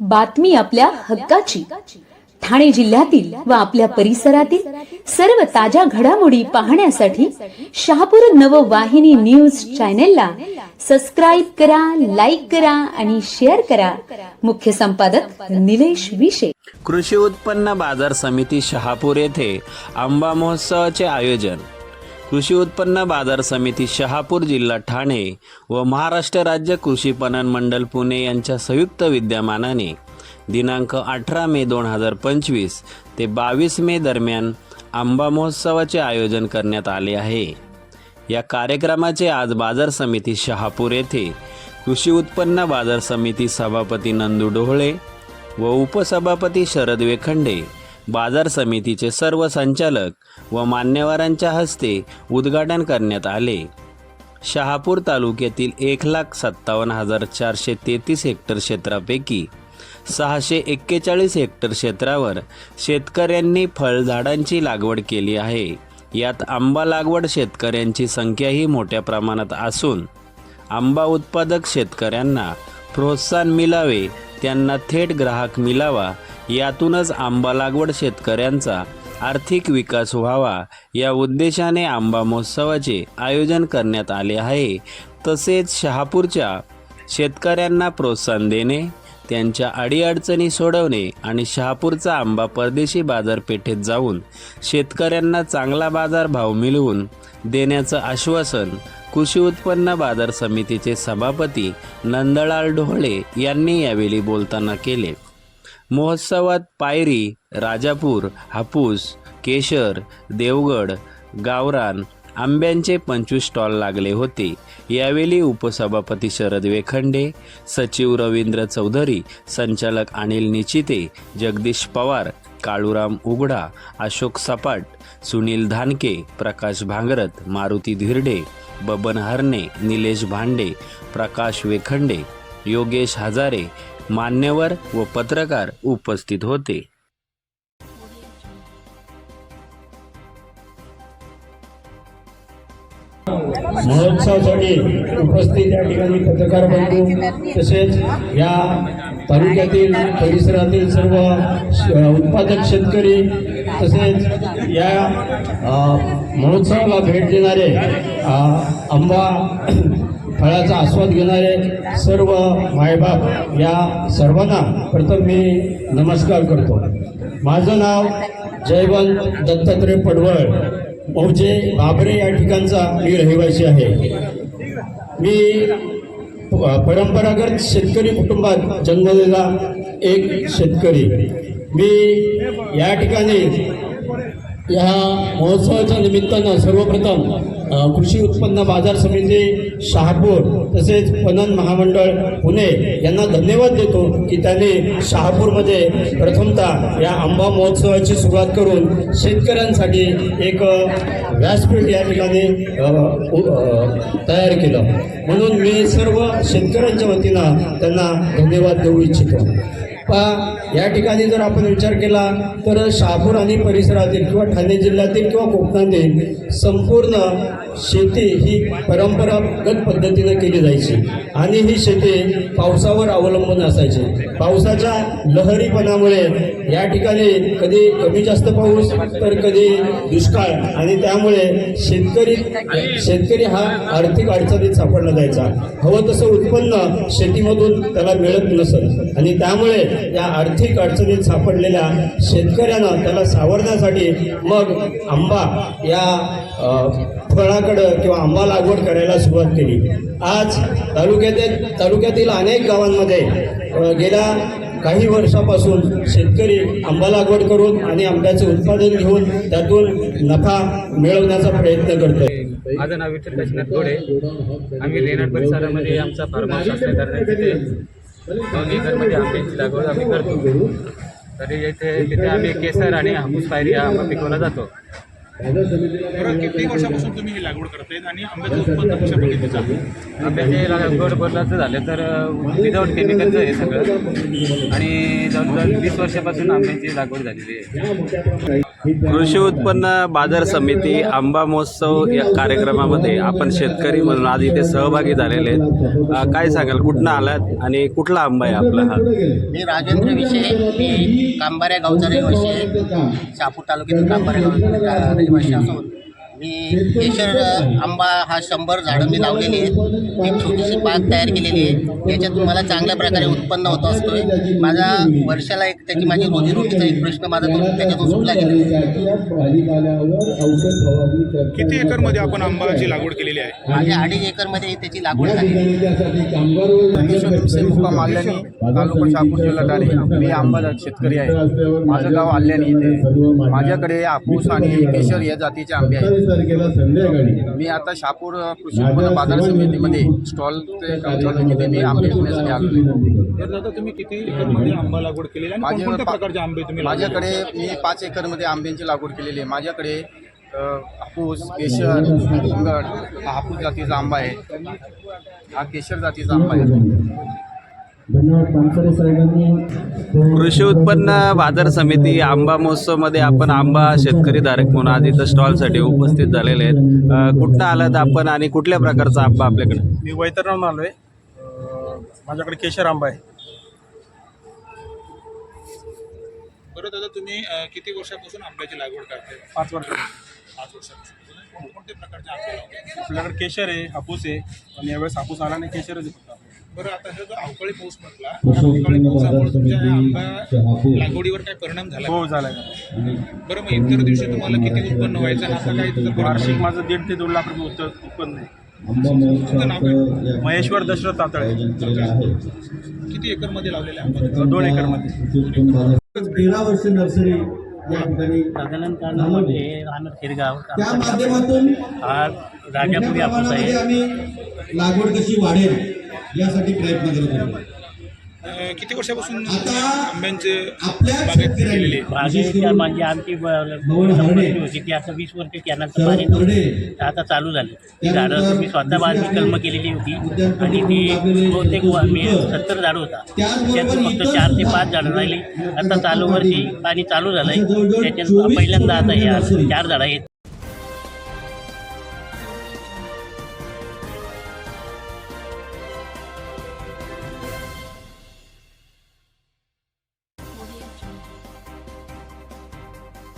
बातमी आपल्या हक्काची. ठाणे जिल्ह्यातील व आपल्या परिसरातील सर्व ताज्या घडामोडी पाहण्यासाठी शहापूर नववाहिनी न्यूज चॅनेलला सबस्क्राईब करा लाईक करा आणि शेअर करा. मुख्य संपादक निलेश विशे. कृषी उत्पन्न बाजार समिती शहापूर येथे आंबा महोत्सवाचे आयोजन. कृषी उत्पन्न बाजार समिती शहापूर जिल्हा ठाणे व महाराष्ट्र राज्य कृषी पणन मंडल पुणे यांच्या संयुक्त विद्यमानाने दिनांक अठरा मे दोन हजार पंचवीस ते बावीस मे दरम्यान आंबा महोत्सवाचे आयोजन करण्यात आले आहे. या कार्यक्रमाचे आज बाजार समिती शहापूर येथे कृषी उत्पन्न बाजार समिती सभापती नंदू डोहळे व उपसभापती शरद वेखंडे बाजार समितीचे सर्व संचालक व मान्यवरांच्या हस्ते उद्घाटन करण्यात आले. शहापूर तालुक्यातील एक लाख सत्तावन्न हजार चारशे तेहतीस हेक्टर क्षेत्रापैकी सहाशे एक्केचाळीस हेक्टर क्षेत्रावर शेतकऱ्यांनी फळझाडांची लागवड केली आहे. यात आंबा लागवड शेतकऱ्यांची संख्याही मोठ्या प्रमाणात असून आंबा उत्पादक शेतकऱ्यांना प्रोत्साहन मिळावे त्यांना थेट ग्राहक मिळावा यातूनच आंबा लागवड शेतकऱ्यांचा आर्थिक विकास व्हावा या उद्देशाने आंबा महोत्सवाचे आयोजन करण्यात आले आहे. तसेच शहापूरच्या शेतकऱ्यांना प्रोत्साहन देणे त्यांच्या अडीअडचणी सोडवणे आणि शहापूरचा आंबा परदेशी बाजारपेठेत जाऊन शेतकऱ्यांना चांगला बाजारभाव मिळवून देण्याचं आश्वासन कृषी उत्पन्न बाजार समितीचे सभापती नंदलाल ढोळे यांनी यावेळी बोलताना केले. महोत्सवात पायरी राजापूर हापूस केशर देवगड गावरान आंब्यांचे पंचवीस स्टॉल लागले होते. यावेळी उपसभापती शरद वेखंडे सचिव रवींद्र चौधरी संचालक अनिल निचिते जगदीश पवार काळूराम उघडा अशोक सपाट सुनील धानके प्रकाश भांगरत मारुती धिरडे बबन हरणे निलेश भांडे प्रकाश वेखंडे योगेश हजारे मान्यवर व पत्रकार उपस्थित होते. महोत्सवासाठी उपस्थित या ठिकाणी पत्रकार बंधू तसेच या तालुक्यातील परिसरातील सर्व उत्पादक शेतकरी तसेच या महोत्सवाला भेट देणारे अंबा आंबा फळाचा आस्वाद घेणारे सर्व मायबाप या सर्वांना प्रथम मी नमस्कार करतो. माझं नाव जयवंत दत्तात्रय पडवळ. मौजे बाबरे या ठिकाणचा मी रहिवासी आहे. मी प- परंपरागत शेतकरी कुटुंबात जन्मलेला एक शेतकरी. मी या ठिकाणी या महोत्सवाच्या निमित्तानं सर्वप्रथम कृषी उत्पन्न बाजार समिती शहापूर तसेच पणन महामंडळ पुणे यांना धन्यवाद देतो की त्यांनी शहापूरमध्ये प्रथमतः या आंबा महोत्सवाची सुरुवात करून शेतकऱ्यांसाठी एक व्यासपीठ या ठिकाणी उ- तयार केलं. म्हणून मी सर्व शेतकऱ्यांच्या वतीनं त्यांना धन्यवाद देऊ इच्छितो. पहा या ठिकाणी जर आपण विचार केला तर शहापूर आणि परिसरातील किंवा ठाणे जिल्ह्यातील किंवा कोकणातील संपूर्ण शेती ही परंपरागत पद्धतीनं केली जायची. आणि ही शेती पावसावर अवलंबून असायची. पावसाच्या लहरीपणामुळे या ठिकाणी कधी कमी जास्त पाऊस तर कधी दुष्काळ. आणि त्यामुळे शेतकरी शेतकरी हा आर्थिक अडचणीत सापडला जायचा. हवं तसं उत्पन्न शेतीमधून त्याला मिळत नसत. आणि त्यामुळे या आर्थिक अडचणीत सापडलेल्या शेतकऱ्यांना त्याला सावरण्यासाठी मग आंबा या फळाकडं किंवा आंबा लागवड करायला सुरुवात केली. आज तालुक्यातील तालुक्यातील अनेक गावांमध्ये गेल्या काही वर्षापासून शेतकरी आंबा लागवड करून आणि आंब्याचे उत्पादन घेऊन त्यातून नफा मिळवण्याचा प्रयत्न करतोय. माझं नाव विठ्ठल काशीनाथ गोडे. आम्ही लेनाड परिसरामध्ये आमचा फार्म हाऊस असल्याकारणे तिथे दोन एकरमध्ये आंब्याची लागवड आम्ही करतो. तरी येथे तिथे आम्ही केसर आणि हापूस पायरी हा आंबा पिकवला जातो. बरं, किती वर्षापासून तुम्ही ही लागवड करतायत आणि आंब्याचं उत्पन्न कशा आंब्याची लागवड बदलायचं झालं तर विदाऊट केमिकलचं आहे सगळं. आणि जवळजवळ वीस वर्षापासून आंब्याची लागवड झालेली आहे. कृषी उत्पन्न बाजार समिती आंबा महोत्सव या कार्यक्रमामध्ये आपण शेतकरी म्हणून आज इथे सहभागी झालेले आहेत. काय सांगाल? कुठनं आलात आणि कुठला आंबा आहे आपला हा? मी राजेंद्र विषय मी कांबाऱ्या गावचा रहिवासी आहे. तालुक्यातील कांबाऱ्या गावचा रहिवासी असून मी केशर आंबा हा शंभर झाडं मी लावलेली आहेत. एक छोटीशी बाग तयार केलेली आहे. याच्यातून मला चांगल्या प्रकारे उत्पन्न होत असतोय. माझा वर्षाला एक त्याची माझी रोजीरोटीचा एक प्रश्न माझा तो त्याच्यातून सुटला गेला. किती एकरमध्ये आपण आंबाची लागवड केलेली आहे? माझ्या अडीच एकरमध्ये त्याची लागवड झाली. तालुका शहापूर मी आंबा शेतकरी आहे. माझं गाव आल्याने इथे. माझ्याकडे हापूस आणि केशर या जातीचे आंबे आहेत. संध्याकाळी मी आता शहापूर कृषी उत्पन्न बाजार समितीमध्ये चालू केले मी आंबे विकण्यासाठी आलो. तुम्ही किती एकरमध्ये आंबा लागवड केलेली आहे आणि माझे कोणत्या पा- प्रकारचे आंबे तुम्ही? माझ्याकडे मी पाच एकरमध्ये आंब्यांची लागवड केलेली आहे. माझ्याकडे हापूस केशर हा हापूस जातीचा आंबा आहे. हा केशर जातीचा आंबा आहे. कृषी उत्पन्न बाजार समिती आंबा महोत्सवमध्ये आपण आंबा शेतकरी धारक म्हणून आज इथं स्टॉलसाठी उपस्थित झालेले आहेत. अ, कुठनं आलात आपण आणि कुठल्या प्रकारचा आंबा आपल्याकडे? मी वैतरणाहून आलो आहे माझ्याकडे केशर आंबा आहे. बरं दादा तुम्ही किती वर्षापासून आंब्याची लागवड करताय? पाच वर्ष. पाच वर्षापासून. कोणकोणत्या प्रकारचे आंबे आपल्याकडे केशर आहे हापूस आहे. आणि यावेळेस हापूस आला नाही केशरच आहे. बरं आता हे जो अवकाळी पाऊस म्हटला अवकाळी पावसामुळे तुमच्या या आंबा लागवडीवर काय परिणाम झाला हो झाला बरं मग इतर दिवशी तुम्हाला किती उत्पन्न व्हायचं आणि काय वार्षिक माझं दीड ते दोन लाख रुपये उत्पन्न आहे? महेश्वर दशरथ तातळे किती एकरमध्ये लावलेले आंबा? दोन एकरमध्ये. तेरा वर्ष नर्सरी या ठिकाणी साधारण कारणामध्ये राहणार खिरगाव त्या माध्यमातून हा राजापुरी आहे. आम्ही लागवड कशी वाढेल यासाठी प्रयत्न करत होतो किती वर्षापासून आंब्यांचे आपल्या केलेली आहे? म्हणजे आमची. होती. ती आता वीस वर्ष कॅनलचं पाणी. आता चालू झालं. ती झाडं मी स्वतः बाजू कलम केलेली होती. आणि ती बहुतेक मी. सत्तर झाडं होता. त्यातून फक्त चार ते पाच झाडं राहिली. आता चालू वर्षी पाणी चालू झालंय. असं जवळजवळ त्याच्यात 24 पहिल्यांदा आता नर्सरी. चार झाडं आहेत.